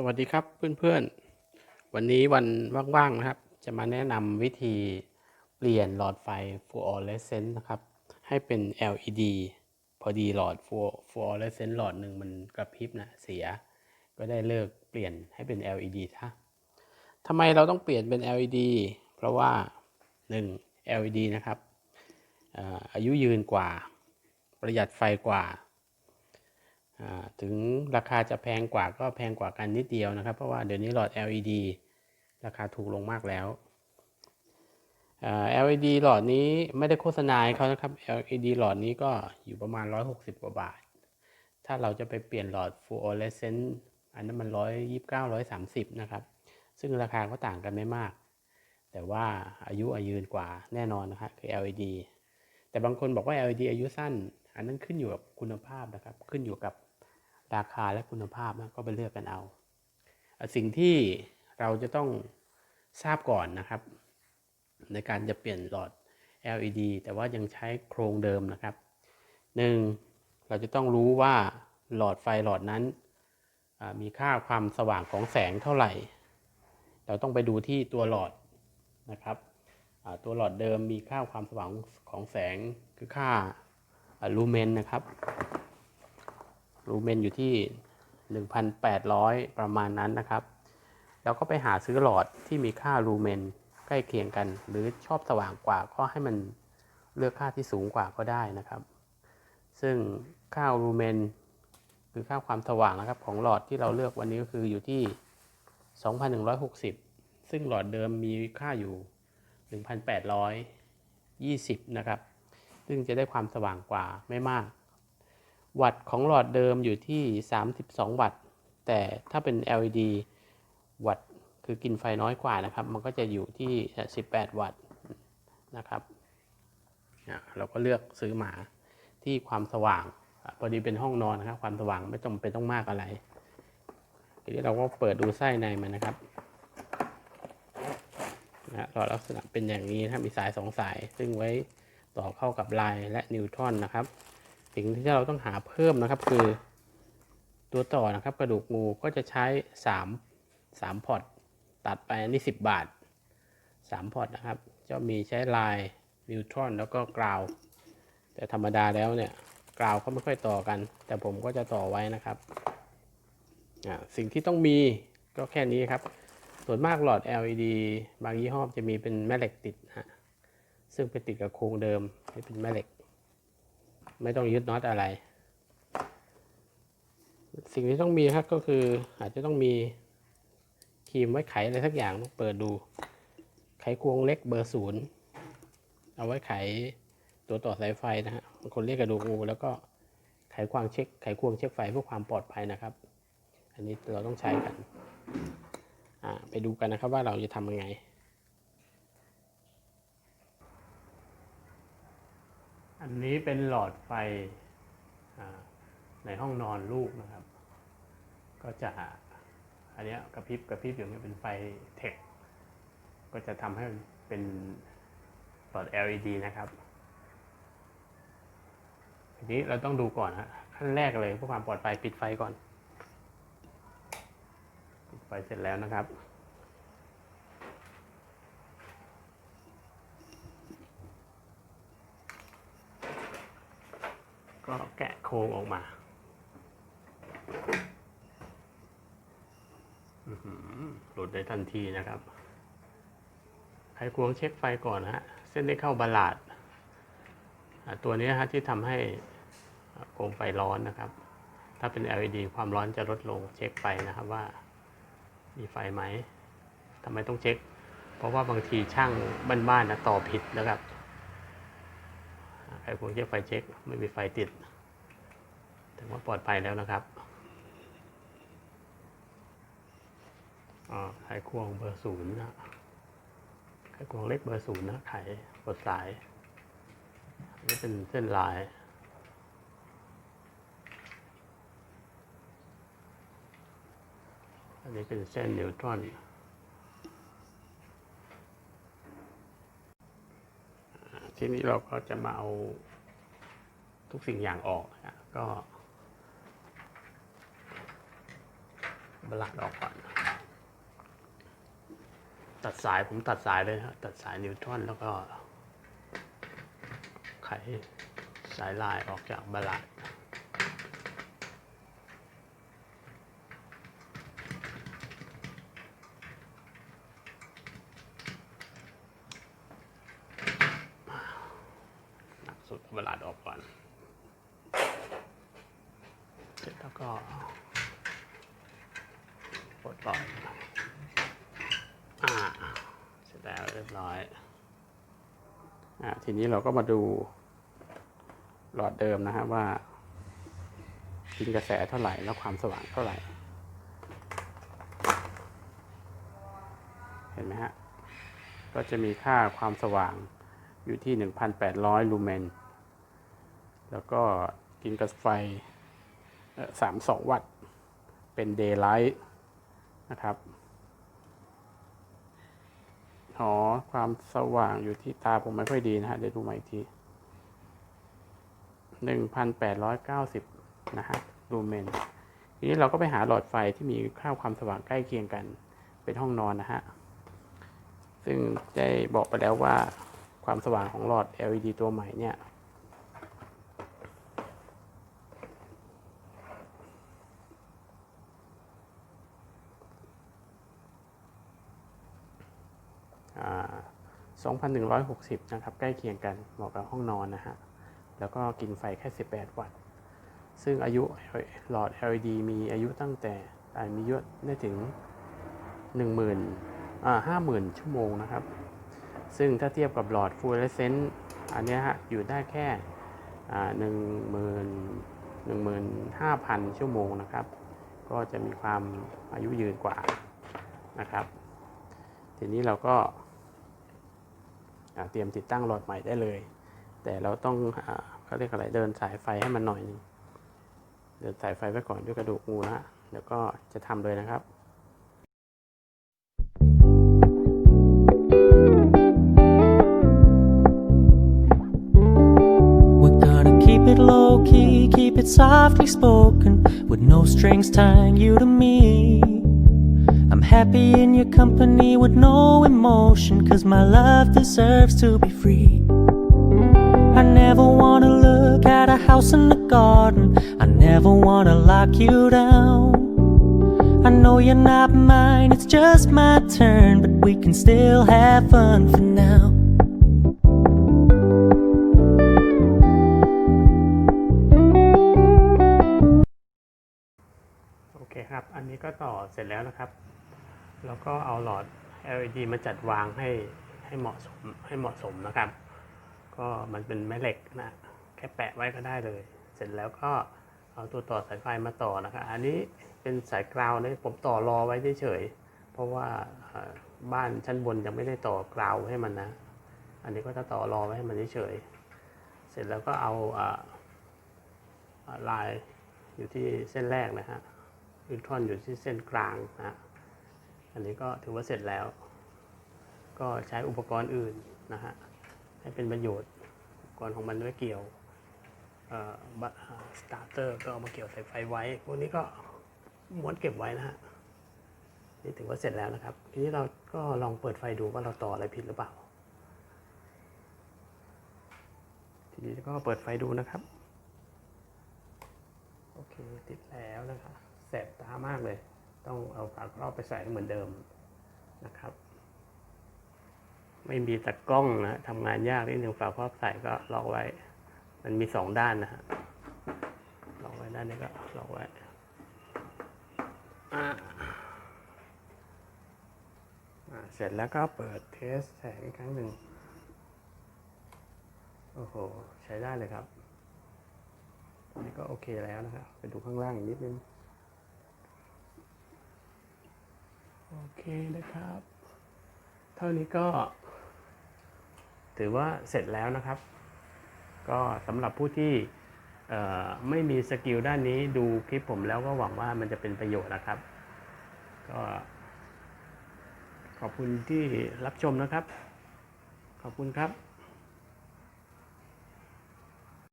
สวัสดีครับเพื่อนๆ วันนี้วันว่างๆนะครับ จะมาแนะนำวิธีเปลี่ยนหลอดไฟฟลูออเรสเซนต์นะครับ ให้เป็น LED พอดีหลอดฟลูออเรสเซนต์หลอดหนึ่งมันกระพริบนะเสีย ก็ได้เลิกเปลี่ยนให้เป็น LED ท่าทำไมเราต้องเปลี่ยนเป็น LED เพราะว่า 1. LED นะครับอายุยืนกว่าประหยัดไฟกว่า ถึงราคาจะแพงกว่าก็แพงกว่ากันนิดเดียวนะครับ เพราะว่าเดี๋ยวนี้หลอด LED ราคาถูกลงมากแล้ว LED หลอดนี้ไม่ได้โฆษณาเขานะครับ LED หลอดนี้ก็อยู่ประมาณ 160 กว่าบาท ถ้าเราจะไปเปลี่ยนหลอดฟลูออเรสเซนต์อันนั้นมัน 129 130 นะครับ ซึ่งราคาก็ต่างกันไม่มาก แต่ว่าอายุอายืนกว่าแน่นอนนะครับคือ LED แต่บางคนบอกว่า LED อายุสั้น อันนั้นขึ้นอยู่กับคุณภาพนะครับ ขึ้นอยู่กับ ราคาและคุณภาพนะก็ไปเลือกกันเอา สิ่งที่เราจะต้องทราบก่อนนะครับ ในการจะเปลี่ยนหลอด LED แต่ว่ายังใช้โครงเดิมนะครับหนึ่งเราจะต้องรู้ว่าหลอดไฟหลอดนั้นมีค่าความสว่างของแสงเท่าไหร่ เราต้องไปดูที่ตัวหลอดนะครับตัวหลอดเดิมมีค่าความสว่างของแสงคือค่าลูเมนนะครับ ลูเมนอยู่ที่ 1,800 ประมาณนั้นนะครับ แล้วก็ไปหาซื้อหลอดที่มีค่าลูเมนใกล้เคียงกัน หรือชอบสว่างกว่าก็ให้มันเลือกค่าที่สูงกว่าก็ได้นะครับ ซึ่งค่าลูเมนคือค่าความสว่างนะครับ ของหลอดที่เราเลือกวันนี้ก็คืออยู่ที่ 2,160 ซึ่งหลอดเดิมมีค่าอยู่ 1,820 นะครับ ซึ่งจะได้ความสว่างกว่าไม่มาก วัตต์ของหลอดเดิมอยู่ที่ 32 วัตต์ แต่ถ้าเป็น LED วัตต์คือกินไฟน้อยกว่านะครับ มันก็จะอยู่ที่ 18 วัตต์นะครับ เราก็เลือกซื้อมาที่ความสว่างพอดีเป็นห้องนอนนะครับ ความสว่างไม่จำเป็นต้องมากอะไรทีนี้เราก็เปิดดูไส้ในมันนะครับนะหลอดลักษณะเป็นอย่างนี้นะครับมีสายสองสาย ซึ่งไว้ต่อเข้ากับไลน์และนิวตรอนนะครับ สิ่งที่เราต้องหาเพิ่มนะครับคือ ตัวต่อนะครับ กระดูกงูก็จะใช้3 3พอร์ตตัดไปนนี้10 บาท 3พอร์ตนะครับจะมีใช้ลายนิวตรอนแล้วก็กราวแต่ธรรมดาแล้วเนี่ยกราวเขาไม่ค่อยต่อกัน แต่ผมก็จะต่อไว้นะครับอ่าสิ่งที่ต้องมีก็แค่นี้ครับ ส่วนมากหลอด LED บางยี่ห้อจะมีเป็นแม่เหล็กติดฮะซึ่งไปติดกับโครงเดิมที่เป็นแม่เหล็ก ไม่ต้องยึดน็อตอะไร สิ่งที่ต้องมีครับก็คืออาจจะต้องมีครีมไว้ไขอะไรสักอย่างต้องเปิดดู ไขควงเล็กเบอร์ศูนย์เอาไว้ไขตัวต่อสายไฟนะฮะบางคนเรียกกระดูกงูแล้วก็ไขควงเช็คไขควงเช็คไฟเพื่อความปลอดภัยนะครับ อันนี้เราต้องใช้กัน ไปดูกันนะครับว่าเราจะทำยังไง อันนี้เป็นหลอดไฟในห้องนอนลูกนะครับ ก็จะอันนี้กระพริบกระพริบอยู่เนี่ยเป็นไฟเทค ก็จะทำให้มันเป็นหลอด LED นะครับทีนี้เราต้องดูก่อนฮะขั้นแรกเลยเพื่อความปลอดภัยปิดไฟก่อน ปิดไฟเสร็จแล้วนะครับ ก็แกะโครงออกมาหลุดได้ทันทีนะครับไขควงเช็คไฟก่อนนะฮะ เส้นได้เข้าบาลาด ตัวนี้ฮะที่ทำให้โคมไฟร้อนนะครับ ถ้าเป็น LED ความร้อนจะลดลงเช็คไฟนะครับว่ามีไฟไหมทำไมต้องเช็ค เพราะว่าบางทีช่างบ้านๆนะต่อผิดนะครับ ไขควงเช็คไฟเช็ค ไม่มีไฟติดถือว่าปลอดภัยแล้วนะครับอไขควงเบอร์ศูนย์นะไขควงเล็กเบอร์ศูนย์นะ ไขกดสายอันนี้เป็นเส้นลายอันนี้เป็นเส้นนิวตรอน ทีนี้เราก็จะมาเอาทุกสิ่งอย่างออกนะก็บลัดออกก่อน ตัดสายผมตัดสายเลยนะตัดสายนิวตรอนแล้วก็ไขสายลายออกจากบลัด ห นักสุดเอาบลาดออกก่อน เสร็จแล้วก็ปลดปล่อยอ่า เสร็จแล้วเรียบร้อย อ่า ทีนี้เราก็มาดูหลอดเดิมนะฮะว่ากินกระแสเท่าไหร่แล้วความสว่างเท่าไหร่ เห็นไหมฮะ ก็จะมีค่าความสว่างอยู่ที่ 1,800 ลูเมน แล้วก็กินกระแสไฟสามสองวัตต์ เป็น daylight นะครับ หอความสว่างอยู่ที่ตาผมไม่ค่อยดีนะฮะ เดี๋ยวดูใหม่อีกทีหนึ่งพันแปดร้อยเก้าสิบนะฮะ ลูเมน ทีนี้เราก็ไปหาหลอดไฟที่มีค่าความสว่างใกล้เคียงกัน เป็นห้องนอนนะฮะ ซึ่งได้บอกไปแล้วว่าความสว่างของหลอด LED ตัวใหม่เนี่ย 2,160 นะครับ ใกล้เคียงกันเหมาะกับห้องนอนนะฮะ แล้วก็กินไฟแค่ 18 วัตต์ ซึ่งอายุหลอด LED มีอายุตั้งแต่อ่ามีอายุได้ถึง 10,000อ่า50,000 ชั่วโมงนะครับ ซึ่งถ้าเทียบกับหลอดฟลูออเรสเซนต์อันนี้ฮะ อยู่ได้แค่อ่า10,000 15,000 ชั่วโมงนะครับ ก็จะมีความอายุยืนกว่านะครับ ทีนี้เราก็ เตรียมติดตั้งหลอดใหม่ได้เลย แต่เราต้องเขาเรียกอะไรเดินสายไฟให้มันหน่อยหนึงเดินสายไฟไว้ก่อนด้วยกระดูกงูนะฮะเดี๋ยวก็จะทำเลยนะครับ low key, keep it softly spoken, with no strings tying you to me. I'm happy in your company with no emotion, cause my love deserves to be free. I never wanna look at a house in the garden, I never wanna lock you down. I know you're not mine, it's just my turn, but we can still have fun for now. โอเคครับ อันนี้ก็ต่อเสร็จแล้วนะครับ แล้วก็เอาหลอด LED มาจัดวางให้ให้เหมาะสมให้เหมาะสมนะครับ ก็มันเป็นแม่เหล็กนะแค่แปะไว้ก็ได้เลย เสร็จแล้วก็เอาตัวต่อสายไฟมาต่อนะครับ อันนี้เป็นสายกราวนะผมต่อรอไว้เฉยๆเพราะว่าบ้านชั้นบนยังไม่ได้ต่อกราวให้มันนะ อันนี้ก็จะต่อรอไว้ให้มันเฉยๆเสร็จแล้วก็เอาอ่าอ่าลายอยู่ที่เส้นแรกนะฮะอิเล็กตรอนอยู่ที่เส้นกลางนะ อันนี้ก็ถือว่าเสร็จแล้ว ก็ใช้อุปกรณ์อื่นนะฮะให้เป็นประโยชน์อุปกรณ์ของมันไว้เกี่ยวสตาร์เตอร์ก็เอามาเกี่ยวสายไฟไว้ พวกนี้ก็ม้วนเก็บไว้นะฮะนี่ถือว่าเสร็จแล้วนะครับ ทีนี้เราก็ลองเปิดไฟดูว่าเราต่ออะไรผิดหรือเปล่า ทีนี้ก็เปิดไฟดูนะครับ โอเค ติดแล้วนะครับแสบตามากเลย ต้องเอาฝาครอบไปใส่เหมือนเดิมนะครับ ไม่มีตะกล้องนะทำงานยากนิดนึงฝาครอบใส่ก็ล็อกไว้ มันมีสองด้านนะฮะล็อกไว้ด้านนี้ก็ล็อกไว้เสร็จแล้วก็เปิดเทสแสงอีกครั้งหนึ่ง โอ้โห ใช้ได้เลยครับ อันนี้ก็โอเคแล้วนะครับ ไปดูข้างล่างอีกนิดนึง โอเคนะครับ เท่านี้ก็ ถือว่าเสร็จแล้วนะครับ ก็สำหรับผู้ที่ไม่มีสกิลด้านนี้ดูคลิปผมแล้วก็หวังว่ามันจะเป็นประโยชน์นะครับ ก็ขอบคุณที่รับชมนะครับ ขอบคุณครับ